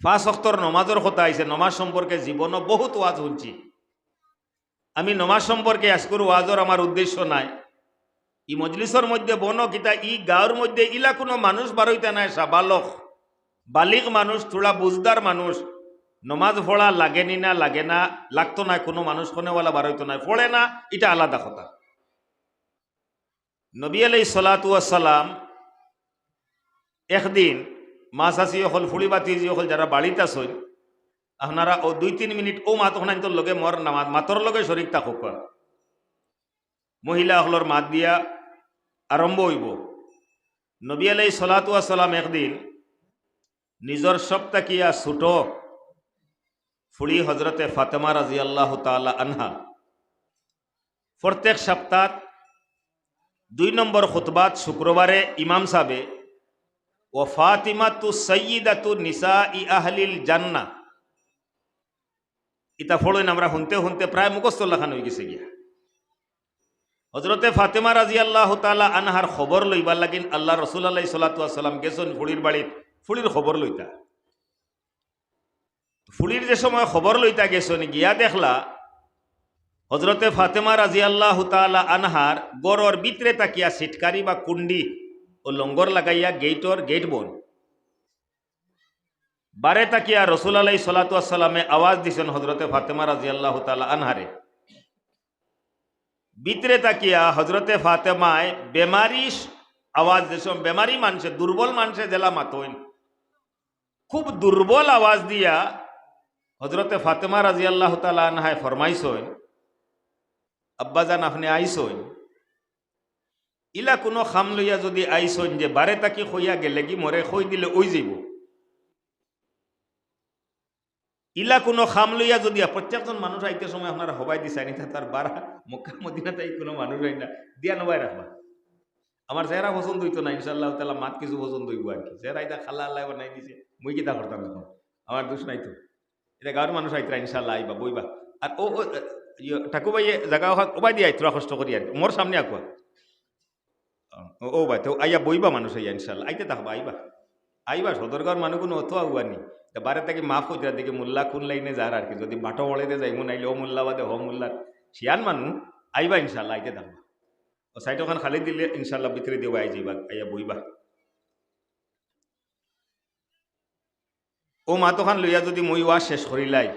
ফাঁস অক্তর নমাজের কথা আইছে নমাজ সম্পর্কে জীবনও বহুত ওয়াজ শুনছি। আমি নমাজ সম্পর্কে আজকুর ওয়াজর আমার উদ্দেশ্য নাই। ই মজলিসের মধ্যে বন, কিতা, ই গাঁর মধ্যে ইলা কোনো মানুষ বারইতে নাই, সাবালক, বালিক মানুষ থোড়া বুজদার মানুষ নমাজ পড়া লাগেনি না লাগে না, লাগতো না কোনো মানুষ কোনেওয়ালা বারইতো নাই পড়ে না এটা আলাদা কথা। নবী আলাই সালাম একদিন মা চাচি অকল ফুলি বাতি যি অকল যারা বাড়িতে আসইন আপনারা ও দুই, তিন মিনিট, ও, মাত তোর লগে মর নামাজ মাতর লগে শরিক থাকুক মহিলা হলর মাত দিয়া আরম্ভ হইব। নবী আলাই সালাম একদিন নিজর সব তাকিয়া ছুট ফুড়ি হজরতে ফাতেমা রাজি আল্লাহ তালা আনহা প্রত্যেক সপ্তাহ দুই নম্বর খুতবাত শুক্রবারে ইমাম সাবে ও ফাতিমা তু সঈদাতু নিসা ই আহলিল জান্না ইতা ফড়ইন আমরা শুনতে শুনতে প্রায় মুখস্থ লেখান হয়ে গেছে গিয়া। হজরতে ফাতেমা রাজি আল্লাহ তালা আনহার খবর লইবার লাগিন আল্লাহ রসুল আল্লাহ সাল্লাম গেছেন ফুড়ির বাড়িত। ফুড়ির খবর লইতা। ফুড়ির যে সময় খবর লইতা গেছেন গিয়া দেখলা হজরতে ফাতেমা রাজি আল্লাহ তালা আনহার গড়র বিতরে তাকিয়া সিটকারি বা কুন্ডি ও লঙ্গর লাগাইয়া গেইটর গেট বোন। বারে তাকিয়া রসুল আলাই সালাতামে আওয়াজ দিছেন হজরতে ফাতেমা রাজি আল্লাহ আনহারে। বিতরে তাকিয়া হজরতে ফাতেমায় বেমারি আওয়াজ দিছেন, বেমারি মানুষে দুর্বল মানুষে জেলা মাতইন। খুব দুর্বল আওয়াজ দিয়া হজরতে ফাতেমা রাজি আল্লাহ আনহায় ফরমাইছইন আব্বাজান আপনি আইসইন ইলা কোনো খাম লইয়া যদি আইসইন যে বারে তাকি খইয়া গেলে কি মরে খই দিলে ওই যাইব ইলা কোনো খাম লইয়া যদি প্রত্যেকজন মানুষ আইতে সময় আপনারা হবাই দিছে আনি তার বারা মক্কা মদিনা তাই কোনো মানুষ হয় না। দিয়া নবাই রাখবা আমার চেহারা পছন্দ হইতো না ইনশাল্লাহ তালা মাত কিছু পছন্দ হইব আর কি। চেহারা এটা খালা আল্লাহ বানাই দিছে, মুই কিতা করতাম এখন? আমার দোষ নাই তো এটা গাঁর মানুষ আইতরা ইনশাল্লাহ আইবা বইবা আর ও ঠাকুর ভাই জায়গা ওবাই দিয়ে আইতরা কষ্ট করি আর কি। মোর সামনে আকুয়া ও ভাই, তো আইয়া বইবা মানুষ আইয়া ইনশাল্লাহ আইতে থাকবা আইবা। আইবা সদরগাঁর মানুষ কোনো অত আগুয়ানি তা বারে তাকে মাফ হইতে দেখি মোল্লা কোন লাইনে যার আর কি। যদি বাটো বড়াইতে যাইমু নাইলে ও মোল্লা বাদে হ মোল্লার। শিয়ান মানুষ আইবা ইনশাল্লাহ আইতে থাকবা ও সাইড ওখান খালি দিলে ইনশাল্লাহ ভিতরে দেবা আই যাইবা আইয়া বইবা। ও মাতোখান লইয়া যদি মই ওয়া শেষ করিলাই,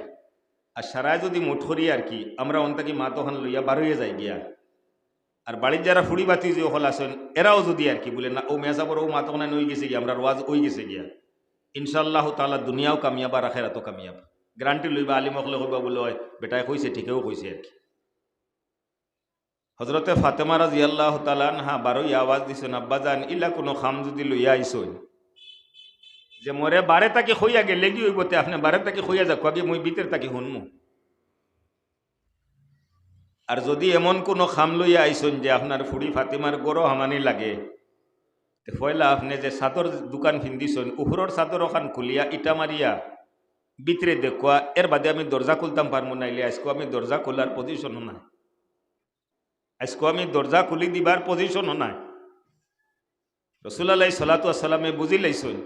আর সারায় যদি মুঠ করি আর কি, আমরা অন্তাকি মাতোখান লইয়া বারোইয়া যাই গিয়া আর বাড়ির যারা ফুড়ি বাতি যে হল আসেন এরাও যদি আর কি বলে, না, ও মেসাবর ও মাতোখানে নই গেছে গিয়া, আমরা রোয়াজ ওই গেছে গিয়া। ইনশাল্লাহ তালা দুনিয়াও কামিয়াব আর আখের এত কামিয়াব। গ্যারান্টি লইবা, আলিম অকলে কইবা বলে হয় বেটায় কইছে, ঠিকেও কইছে আর কি। হজরতে ফাতেমা রাজি আল্লাহ তালান হা বারোই আওয়াজ দিছেন আব্বাজান ইলা কোনো খাম যদি লইয়া আইসন যে মোরে বারে তাকে হইয়া গেলে হইব তে? আপনি বারে তাকে হইয়া যাক আগে মুই ভিতরে তাকে শুনমু আর যদি এমন কোনো খাম লইয়া আইসন যে আপনার ফুড়ি ফাতিমার গরো হামানি লাগে পয়লা আপনি যে চাদর দোকান ফিন্দিছন উহুরর চাদর ওখান খুলিয়া ইটা মারিয়া ভিতরে দেখুয়া, এর বাদে আমি দরজা খুলতাম পারব নাইলে আজকে আমি দরজা খোলার পজিশনও নাই। আজকে আমি দরজা খুলি দিবার পজিশনও নাই। রসুল্লাহ সালাতু আসসালামে বুঝি লাইছই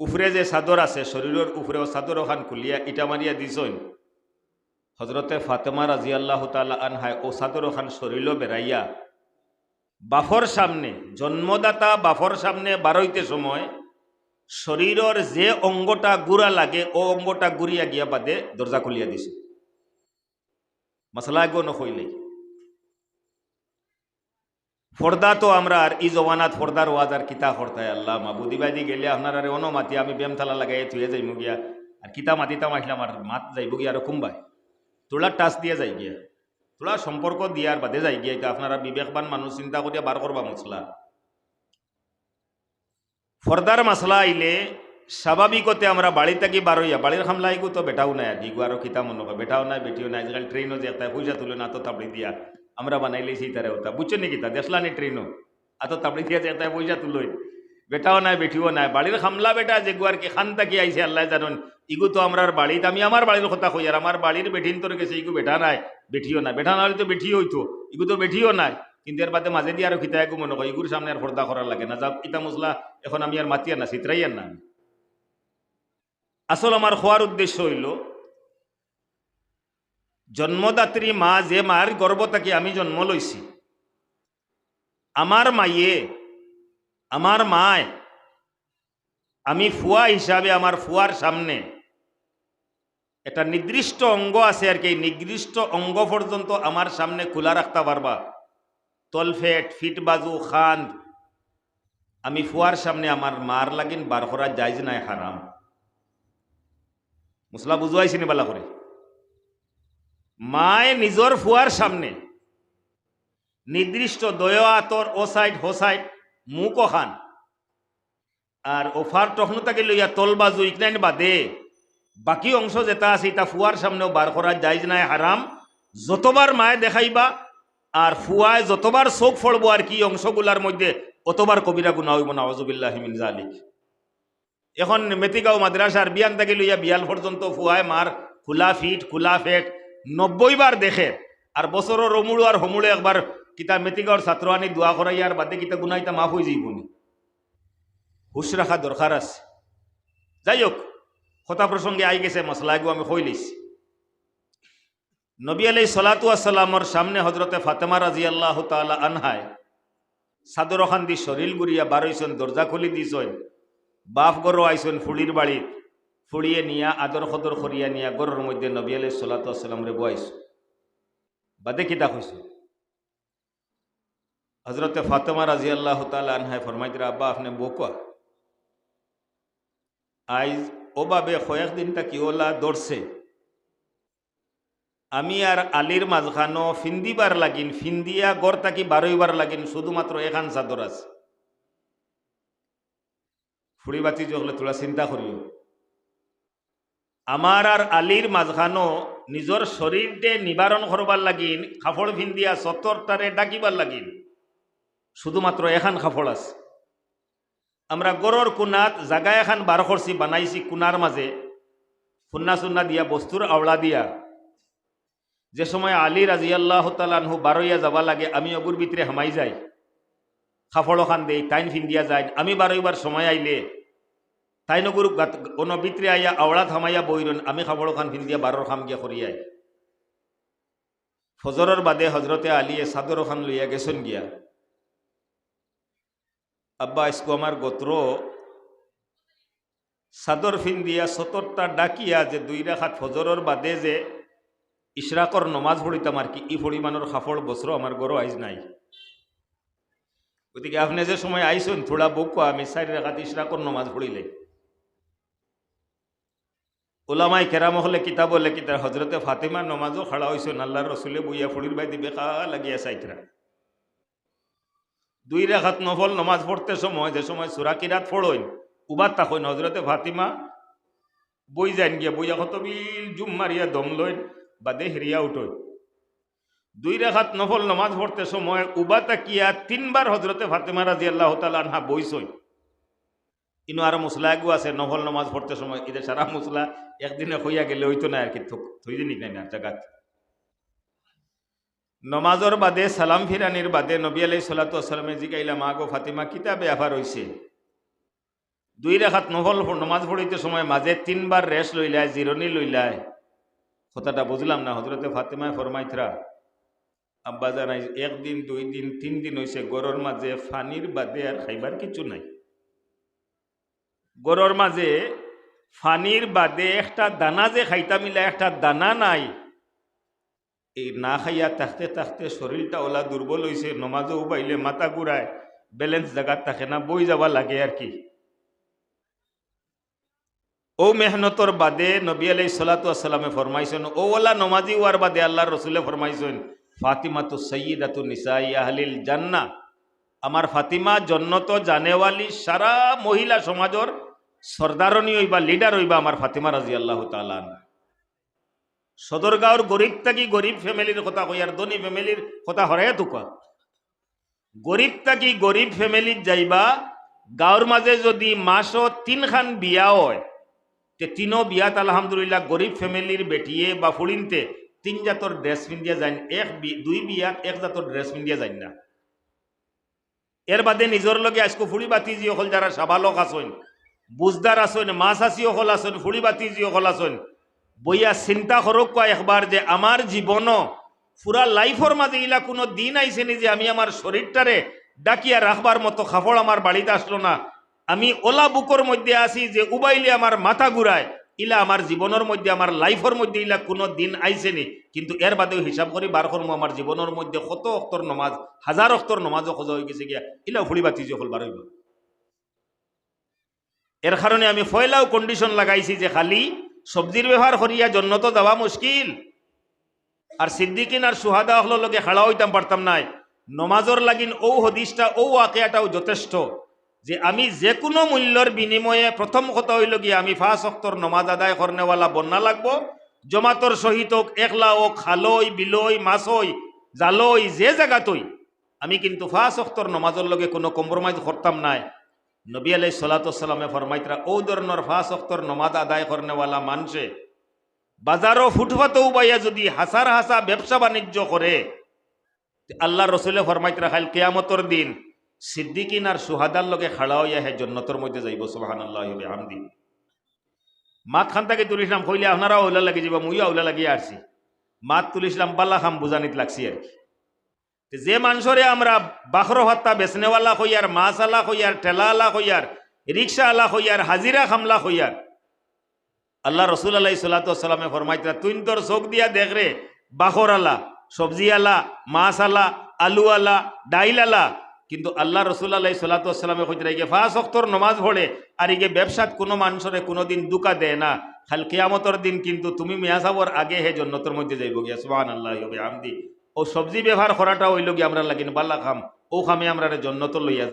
উফরে যে চাদর আছে, শরীরের উফরে ও চাদর ওখান খুলিয়া ইটা মারিয়া দিছই হজরতে ফাতেমা রাজি আল্লাহ তালা আনহায় ও চাদর ওখান শরীর বেড়াইয়া বাফর সামনে, জন্মদাতা বাফর সামনে বারইতে সময় শরীরের যে অঙ্গটা গুড়া লাগে, ও অঙ্গটা গুড়িয়া গিয়া বাদে দরজা খুলিয়া দিছে। মশলা গো নকইলেই ফর্দা তো আমরা আর ই জমানাত ফর্দার ওয়াজ আর কিতা ফর্দায় আল্লাহ, মাবুদি বাইদি গেলে আপনার আর অন মাতি আমি ব্যায়াম থালা লাগাই থুয়ে যাইব গিয়া, আর কিতা মাতিতাম আসলাম আর মাত যাইব গিয়া আর কুম্বাই তোলা টাচ দিয়ে যাই গিয়া। তোলা সম্পর্ক দিয়ার বাদে যাই গিয়া আপনারা বিবেকবান মানুষ চিন্তা করিয়া বার করবা মশলা ফর্দার মশলা আইলে স্বাভাবিকতে আমরা বাড়ি থাকি বারোইয়া বাড়ির খামলা আইগু তো বেটাও নাই দিগু আরও কিতা মনে হয় বেটাও নাই, বেটিও নাই, আজকাল ট্রেনও যে একটা পয়সা তুলে না তো তাবড়ি দিয়া। আমরা বানাইলে সেই তারে হতা বুঝছ নাকি তা? দেখলানি ট্রেনও এত তাবড়ি দিয়া যে একটা পয়সা তুলোই। বেটাও নাই, বেটিও নাই। বাড়ির খামলা বেটা যে গুয়ার কি খান তাকি আইছে, আল্লাহ জানুন। ইগু তো আমরার বাড়িতে আমি আমার বাড়ির কথা কই, আর আমার বাড়ির বেঠিন তোর গেছে, ইগু বেটা নাই বেঠিও নাই। বেটা না হলে তো বেঠিও হইতো, ইগু তো বেঠিও নাই। কিন্তু এর বাদে মাঝে দিয়ে আরও খিতা একু মনে হয় ইগুর সামনে আর পর্দা করার লাগে না। যা ইতা মশলা এখন আমি আর মাতিয়ার না চিত্রাইয়ার না। আসল আমার হওয়ার উদ্দেশ্য হইল, জন্মদাত্রী মা যে মার গর্ব তাকে আমি জন্ম লইছি আমার মাইয়ে আমার মায়, আমি ফুয়া হিসাবে আমার ফুয়ার সামনে। একটা নির্দিষ্ট অঙ্গ আছে আর কি নির্দিষ্ট অঙ্গ পর্যন্ত আমার সামনে খোলা রাখতে পারবা। তলফেট, ফিট বাজু খান আমি ফুয়ার সামনে আমার মার লাগিন বার করা যাইজ নাই, হারাম। মুসলা বুঝুয়াইছি নি বালা করে? মায় নিজর ফুয়ার সামনে নির্দিষ্ট দয়, আতর, ও সাইড, হো সাইড মুখ খান আর তখন তাকে লইয়া তল বাজু ইকনাইন বাদে, বাকি অংশ যেটা আছে এটা ফুয়ার সামনেও বার করা যাইজ নাই, হারাম। যতবার মায়ে দেখাইবা আর ফুয়ায় যতবার চোখ ফড়বো আর কি অংশগুলার মধ্যে, অতবার কবিরা গুণা হইব না অজুবিল্লাহ হিমিন জালিক এখন মেতিগাঁও মাদ্রাসার বিয়ান থেকে লইয়া বিয়াল পর্যন্ত ফুয়ায় মার খোলা ফিট, খোলা ফেট, নব্বই বার দেখে, আর বছরের রমুড়ো আর হমুড়ো একবার কিতা মেতিগাঁওর ছাত্র আনি দোয়া করাইয়ার বাদে কিতা গুনাইতা মাফ হয়ে যাইবনি হুশ রাখা দরকার আছে। যাই হোক কথা প্রসঙ্গে আই গেছে মশলাগু আমি কই লইছি নবী আলাই সালাতু আসসালামর সামনে হজরতে ফাতেমা রাজি আল্লাহ তালা আনহায় সাদর দি শরীর গুড়িয়া বারইছেন দরজা খুলি দিছেন, বাপ গরো আইসেন ফুড়ির বাড়িত ফুড়িয়ে নিয়া আদর খদর করিয়া নিয়া গরুর মধ্যে নবী আলাই সালাতু আসসালাম রে বয়াইছ বাদে কিতা কইছে হজরতে ফাতেমা রাজি আল্লাহ তালা আনহায় ফরমাইতরা আব্বা, আপনি বোকা। আইজ ওভাবে কয়েকদিনটা কি ওলা দৌড়ছে। আমি আর আলির মাঝখানো ফিন্দিবার লাগিন, ফিন্দিয়া গড় তাকি বারোইবার লাগিন, শুধুমাত্র এখান চাদর আছে। ফুড়ি বাতি যখন তোলা চিন্তা করিও। আমার আর আলির মাঝখানো নিজর শরীরটে নিবারণ করবার লাগিন কাপড় ফিন্দিয়া সত্তরটারে ডাকিবার লাগিন। শুধুমাত্র এখান কাপড় আছে। আমরা গড়র কুনাত জাগা এখান বার বানাইছি কুনার মাঝে ফুন্না সুন্না দিয়া বস্তুর আওড়া দিয়া। যে সময় আলী রাজি আল্লাহ তালানহু বারইয়া যাবা লাগে, আমি অগুর ভিতরে হামাই যাই। খাফড় খান দেই তাইন ফিন্দিয়া যায়, আমি বারইবার সময় আইলে। তাই নগুর কোন ভিতরে আইয়া আওড়া থামাইয়া বইরন আমি খাফড় খান ফিন্দিয়া বারোর খাম গিয়া করিয়াই ফজরের বাদে হজরতে আলিয়ে সাদর খান লইয়া গেছেন গিয়া। আব্বা ইসকু আমার গোত্র। সাদর ফিন্দিয়া সতরটা ডাকিয়া যে দুই রেখাত ফজরের বাদে যে ইশরাকর নমাজ পড়িতাম আর কি, ই পরিমাণের সাফল বছর আমার গরো আইজ নাই। গতিকে আপনি যে সময় আইসেন থোড়া বকো আমি চারি রেখাত ইশরাকর নমাজ পড়িলে ওলামাই কেরাম হলে, কিতাব হলে কিতাব হজরতে ফাতেমা নমাজও খাড়া হয়েছেন আল্লাহর রসুলে বইয়া ফুড়ির বাইতে বেকা লাগিয়া চাইতরা দুই রেখাত নফল নমাজ পড়তে সময়, যে সময় সুরা কিরাত ফড়ইন উবার তাকইন হজরতে ফাতিমা বই যান গিয়া, বইয়া কত বিল জুম মারিয়া দম লইন, বাদে হেরিয়া উঠই দুই রেখাত নফল নমাজ পড়তে সময় উবা তাকিয়া তিনবার হজরতে ফাতেমা রাজি আল্লাহ তালা বইসই ইনো আরও মশলা এগু আছে, নফল নমাজ পড়তে সময় এটা সারা মশলা একদিনে হইয়া গেলে হইতো না আর কি থই দিন না জায়গাত নমাজর বাদে সালাম ফিরানির বাদে নবী আলাই সাল্লাতামে জিকাইলা মা গো ফাতিমা কিতাবে আফার হইছে দুই রেখাত নফল নমাজ পড়িতে সময় মাঝে তিনবার রেস্ট লইলায় জিরনি লইলায় কথাটা বুঝলাম না হজরতে ফাতেমায় ফরমাইথরা আব্বা জানাই, একদিন দুই দিন তিন দিন হয়েছে গরর মাঝে ফানির বাদে আর খাইবার কিছু নাই। গরর মাঝে ফানির বাদে একটা দানা যে খাইতা মিলা, একটা দানা নাই। এই না খাইয়া থাকতে থাকতে শরীরটা ওলা দুর্বল হয়েছে নমাজও উবাইলে মাথা ঘুরায় ব্যালেন্স জায়গার থাকে না বই যাবা লাগে আর কি। ও মেহনতর বাদে নবী আলাই সালাতু আসসালামে ফরমাইছেন ও ওলা নমাজি ওয়ার বাদে আল্লাহ রসুলে ফরমাইছেন ফাতিমা তো সৈয়দাতু নিসাই আহলিল জান্না। আমার ফাতিমা জন্নত জানেওয়ালি সারা মহিলা সমাজর সর্দারণী হইবা লিডার হইবা আমার ফাতিমা রাজি আল্লাহ তালান সদরগাঁওর গরিব থাকি গরিব ফ্যামিলির কথা কই আর ধনী ফ্যামিলির কথা হরাই তুকা গরিব থাকি গরিব ফ্যামিলির যাইবা, গাঁৱৰ মাজে যদি মাসত তিনখান বিয়া হয়, তে তিনো বিয়াত আলহামদুলিল্লাহ গরিব ফ্যামিলির বেটিয়ে বা ফুড়িনতে তিন জাতর ড্রেস পিন্ধিয়া যায়, এক দুই বিয়াত এক জাতর ড্রেস পিন্ধিয়া যায় না। এর বাদে নিজর লগে আজকো ফুড়ি বাতি যি অকল যারা সাবালক আছেন বুজদার আসন মাছ আসিও হল আসন ফুড়ি বাতি জিও হল আসন বইয়া চিন্তা করক কয় একবার যে আমার জীবন পুরা লাইফর মাঝে ইলা কোনো দিন আইসেনি যে আমি আমার শরীরটারে ডাকিয়া রাখবার মতো খাফড় আমার বাড়িতে আসলো না। আমি ওলা বুকর মধ্যে আসি যে উবাইলে আমার মাথা ঘুরায় ইলা আমার জীবনের মধ্যে আমার লাইফের মধ্যে ইলা কোনো দিন আইসেনি কিন্তু এর বাদেও হিসাব করি বার করব আমার জীবনের মধ্যে কত অক্তর নমাজ হাজার অক্তর নমাজও খোঁজা হয়ে গেছে গিয়া। ইলা ফুড়ি বাতি যখন বার এর কারণে আমি ফয়লাও কন্ডিশন লাগাইছি যে খালি সবজির ব্যবহার করিয়া জন্নত যাওয়া মুশকিল। আর সিদ্দিকিন আর সুহাদা হলো লগে খাড়া হইতাম পারতাম নাই। নমাজর লাগিন ও হদিসটা ও আকেয়াটাও যথেষ্ট। যে আমি যে কোনো মূল্যর বিনিময়ে প্রথম কথা হইল গিয়ে আমি ফাঁস অক্তর নমাজ আদায় করনেওয়ালা বন্যা লাগবো। জমাতর সহিত একলা হোক খালই বিলই, মাছই, জালই, যে জায়গাতই। আমি কিন্তু ফাঁস অক্তর নমাজর লগে কোনো কম্প্রোমাইজ করতাম নাই। নবী আলাই সালাতামে ফরমাইতরা, ও ধরনের ফাঁস অক্তর নমাজ আদায় করনেওয়ালা মানুষে বাজারও ফুটপাতেও বাইয়া যদি হাসার হাসা ব্যবসা বাণিজ্য করে আল্লাহ রসুলে ফরমাইতরা খাইল কেয়ামতর দিন সিদ্দিকিন আর সুহাদার লগে খাড়া হইয়া হে জন্নতর মধ্যে যাইব সুবাহান আল্লাহ হামদি মাত খান তাকে তুলিসলাম কইলে আপনারা ওলা লাগি যাব মুইও ওলা লাগিয়ে আসছি। মাত তুলিসলাম বাল্লা খাম বুজানিত লাগছি আর কি। যে মানুষরে আমরা বাখর হত্যা বেচনেওয়ালা হইয়ার মাছ আলা হইয়ার ঠেলা আলা হইয়ার রিক্সা আলা হইয়ার, হাজিরা খামলা হইয়ার। আল্লাহ রসুল আল্লাহ সাল্লাতামে ফরমাইতরা তুই তোর চোখ দিয়া দেখ রে বাখর আলা সবজি আলা মাছ আলা আলু আলা ডাইল আলা কিন্তু আল্লাহ রসুল আল্লাহ সাল্লাতামে কইতে ইগে ফাঁস অক্তর নমাজ পড়ে আর ইগে ব্যবসাত কোনো মানুষরে কোনোদিন দুকা দেয় না। খাল কেয়ামতর দিন কিন্তু তুমি মিয়া সাবর আগে হে জন্নতর মধ্যে যাইব গিয়া সুবাহ আল্লাহ আমদি ও সবজি ব্যবহার করাটা ওই লোক আমরা লাগিন বাল্লা খাম ও খামে আমরা জন্নত লইয়া